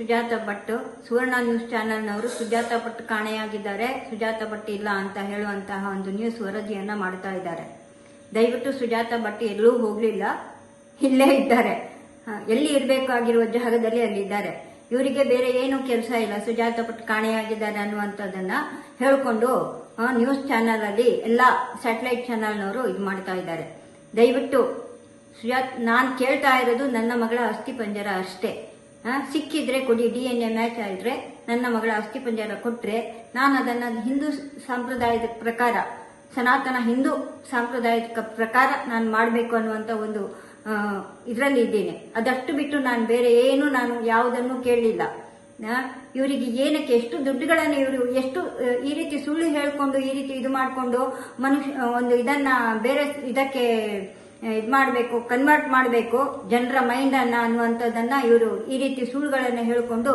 Sujata Bhat, Suvarna news ಚಾನೆಲ್ನವರು ಸುಜಾತ ಭಟ್ ಕಾಣೆಯಾಗಿದ್ದಾರೆ. ಸುಜಾತ ಭಟ್ ಇಲ್ಲ ಅಂತ ಹೇಳುವಂತಹ ಒಂದು ನ್ಯೂಸ್ ವರದಿಯನ್ನ ಮಾಡ್ತಾ ಇದ್ದಾರೆ. ದಯವಿಟ್ಟು ಸುಜಾತ ಭಟ್ ಎಲ್ಲೂ ಹೋಗಲಿಲ್ಲ. ಇಲ್ಲೇ ಇದ್ದಾರೆ. ಎಲ್ಲಿ ಇರಬೇಕಾಗಿರುವ ಜಾಗದಲ್ಲಿ ಅಲ್ಲಿದ್ದಾರೆ ಇವರಿಗೆ ಬೇರೆ ಏನು ಕೆಲಸ ಇಲ್ಲ. ಸುಜಾತ ಭಟ್ ಕಾಣೆಯಾಗಿದ್ದಾರೆ ಅನ್ನುವಂಥದ್ದನ್ನ ಹೇಳ್ಕೊಂಡು ನ್ಯೂಸ್ ಚಾನೆಲ್ ಅಲ್ಲಿ ಎಲ್ಲ ಸ್ಯಾಟಲೈಟ್ ಚಾನೆಲ್ನವರು ಇದು ಮಾಡ್ತಾ ಇದ್ದಾರೆ. ದಯವಿಟ್ಟು ಸುಜಾತ್, ನಾನು ಕೇಳ್ತಾ ಇರೋದು ನನ್ನ ಮಗಳ ಅಸ್ಥಿ ಪಂಜರ ಅಷ್ಟೇ. ಸಿಕ್ಕಿದ್ರೆ ಕೊಡಿ ಡಿ ಎನ್ ಎ ಮ್ಯಾಚ್ ಆದ್ರೆ ನನ್ನ ಮಗಳ ಅಸ್ಥಿಪಂಜರ ಕೊಟ್ಟರೆ ನಾನು ಅದನ್ನ ಹಿಂದೂ ಸಂಪ್ರದಾಯದ ಪ್ರಕಾರ, ಸನಾತನ ಹಿಂದೂ ಸಾಂಪ್ರದಾಯಿಕ ಪ್ರಕಾರ ನಾನು ಮಾಡಬೇಕು ಅನ್ನುವಂತ ಒಂದು ಇದರಲ್ಲಿ ಇದ್ದೇನೆ. ಅದಷ್ಟು ಬಿಟ್ಟು ನಾನು ಬೇರೆ ಏನು ನಾನು ಯಾವುದನ್ನು ಕೇಳಲಿಲ್ಲ. ಇವರಿಗೆ ಏನಕ್ಕೆ ಎಷ್ಟು ದುಡ್ಡುಗಳನ್ನು ಇವರು ಎಷ್ಟು ಈ ರೀತಿ ಸುಳ್ಳು ಹೇಳ್ಕೊಂಡು, ಈ ರೀತಿ ಇದು ಮಾಡಿಕೊಂಡು, ಮನುಷ್ಯ, ಒಂದು ಇದನ್ನ ಬೇರೆ ಇದಕ್ಕೆ ಇದು ಮಾಡಬೇಕು ಕನ್ವರ್ಟ್ ಮಾಡಬೇಕು, ಜನರ ಮೈಂಡ್ ಅನ್ನ ಅನ್ನುವಂಥದ್ದನ್ನ ಇವರು ಈ ರೀತಿ ಸುಳ್ಳುಗಳನ್ನು ಹೇಳಿಕೊಂಡು,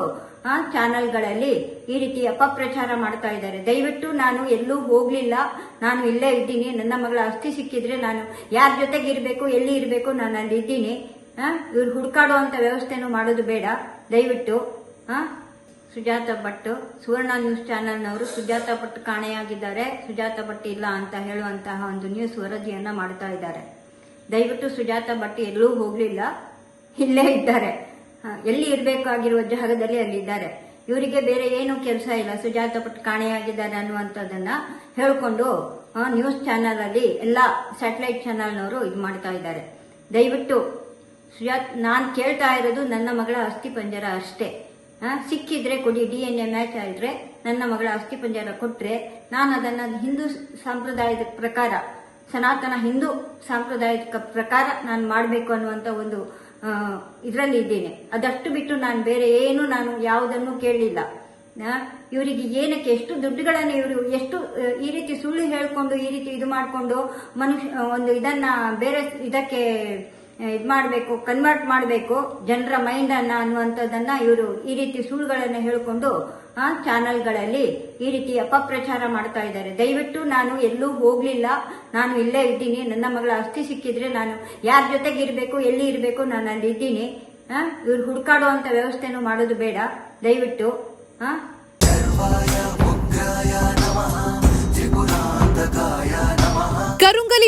ಆ ಚಾನೆಲ್ಗಳಲ್ಲಿ ಈ ರೀತಿ ಅಪಪ್ರಚಾರ ಮಾಡ್ತಾ ಇದ್ದಾರೆ. ದಯವಿಟ್ಟು ನಾನು ಎಲ್ಲೂ ಹೋಗ್ಲಿಲ್ಲ. ನಾನು ಇಲ್ಲೇ ಇದ್ದೀನಿ. ನನ್ನ ಮಗಳ ಅಸ್ಥಿ ಸಿಕ್ಕಿದ್ರೆ ನಾನು ಯಾರ ಜೊತೆಗೆ ಇರಬೇಕು, ಎಲ್ಲಿ ಇರಬೇಕು, ನಾನು ಅಲ್ಲಿ ಇದ್ದೀನಿ. ಇವ್ರು ಇವ್ರು ಹುಡುಕಾಡುವಂತ ವ್ಯವಸ್ಥೆನೂ ಮಾಡೋದು ಬೇಡ. ದಯವಿಟ್ಟು ಸುಜಾತ ಭಟ್, ಸುವರ್ಣ ನ್ಯೂಸ್ ಚಾನೆಲ್ನವರು ಸುಜಾತ ಭಟ್ ಕಾಣೆಯಾಗಿದ್ದಾರೆ. ಸುಜಾತ ಭಟ್ ಇಲ್ಲ ಅಂತ ಹೇಳುವಂತಹ ಒಂದು ನ್ಯೂಸ್ ವರದಿಯನ್ನ ಮಾಡ್ತಾ ಇದ್ದಾರೆ. ದಯವಿಟ್ಟು ಸುಜಾತ ಭಟ್ ಎಲ್ಲೂ ಹೋಗಲಿಲ್ಲ. ಇಲ್ಲೇ ಇದ್ದಾರೆ. ಎಲ್ಲಿ ಇರಬೇಕಾಗಿರುವ ಜಾಗದಲ್ಲಿ ಅಲ್ಲಿದ್ದಾರೆ ಇವರಿಗೆ ಬೇರೆ ಏನು ಕೆಲಸ ಇಲ್ಲ. ಸುಜಾತ ಭಟ್ ಕಾಣೆಯಾಗಿದ್ದಾರೆ ಅನ್ನುವಂಥದ್ದನ್ನ ಹೇಳಿಕೊಂಡು ನ್ಯೂಸ್ ಚಾನೆಲ್ ಅಲ್ಲಿ ಎಲ್ಲ ಸ್ಯಾಟಲೈಟ್ ಚಾನೆಲ್ನವರು ಇದು ಮಾಡ್ತಾ ಇದ್ದಾರೆ. ದಯವಿಟ್ಟು ಸುಜಾತ್, ನಾನು ಕೇಳ್ತಾ ಇರೋದು ನನ್ನ ಮಗಳ ಅಸ್ಥಿ ಪಂಜರ ಅಷ್ಟೇ. ಸಿಕ್ಕಿದ್ರೆ ಕೊಡಿ ಡಿ ಎನ್ ಎ ಮ್ಯಾಚ್ ಆದರೆ ನನ್ನ ಮಗಳ ಅಸ್ಥಿ ಪಂಜರ ಕೊಟ್ರೆ ನಾನು ಅದನ್ನ ಹಿಂದೂ ಸಂಪ್ರದಾಯದ ಪ್ರಕಾರ ಸನಾತನ ಹಿಂದೂ ಸಾಂಪ್ರದಾಯಿಕ ಪ್ರಕಾರ ನಾನು ಮಾಡಬೇಕು ಅನ್ನುವಂತ ಒಂದು ಇದರಲ್ಲಿ ಇದ್ದೇನೆ. ಅದಷ್ಟು ಬಿಟ್ಟು ನಾನು ಬೇರೆ ಏನು ನಾನು ಯಾವುದನ್ನು ಕೇಳಲಿಲ್ಲ. ಇವರಿಗೆ ಏನಕ್ಕೆ ಎಷ್ಟು ದುಡ್ಡುಗಳನ್ನು ಇವರು ಎಷ್ಟು ಈ ರೀತಿ ಸುಳ್ಳು ಹೇಳ್ಕೊಂಡು ಈ ರೀತಿ ಇದು ಮಾಡಿಕೊಂಡು ಮನುಷ್ಯ ಒಂದು ಇದನ್ನ ಬೇರೆ ಇದಕ್ಕೆ ಇದು ಮಾಡಬೇಕು ಕನ್ವರ್ಟ್ ಮಾಡಬೇಕು, ಜನರ ಮೈಂಡ್ ಅನ್ನ ಅನ್ನುವಂಥದ್ದನ್ನ ಇವರು ಈ ರೀತಿ ಸುಳ್ಳುಗಳನ್ನು ಹೇಳಿಕೊಂಡು, ಆ ಚಾನೆಲ್ಗಳಲ್ಲಿ ಈ ರೀತಿ ಅಪಪ್ರಚಾರ ಮಾಡ್ತಾ ಇದ್ದಾರೆ. ದಯವಿಟ್ಟು ನಾನು ಎಲ್ಲೂ ಹೋಗ್ಲಿಲ್ಲ. ನಾನು ಇಲ್ಲೇ ಇದ್ದೀನಿ. ನನ್ನ ಮಗಳ ಅಸ್ಥಿ ಸಿಕ್ಕಿದ್ರೆ ನಾನು ಯಾರ ಜೊತೆಗೆ ಇರಬೇಕು, ಎಲ್ಲಿ ಇರಬೇಕು, ನಾನು ಅಲ್ಲಿ ಇದ್ದೀನಿ ಇವ್ರು ಹುಡುಕಾಡುವಂತ ವ್ಯವಸ್ಥೆನೂ ಮಾಡೋದು ಬೇಡ. ದಯವಿಟ್ಟು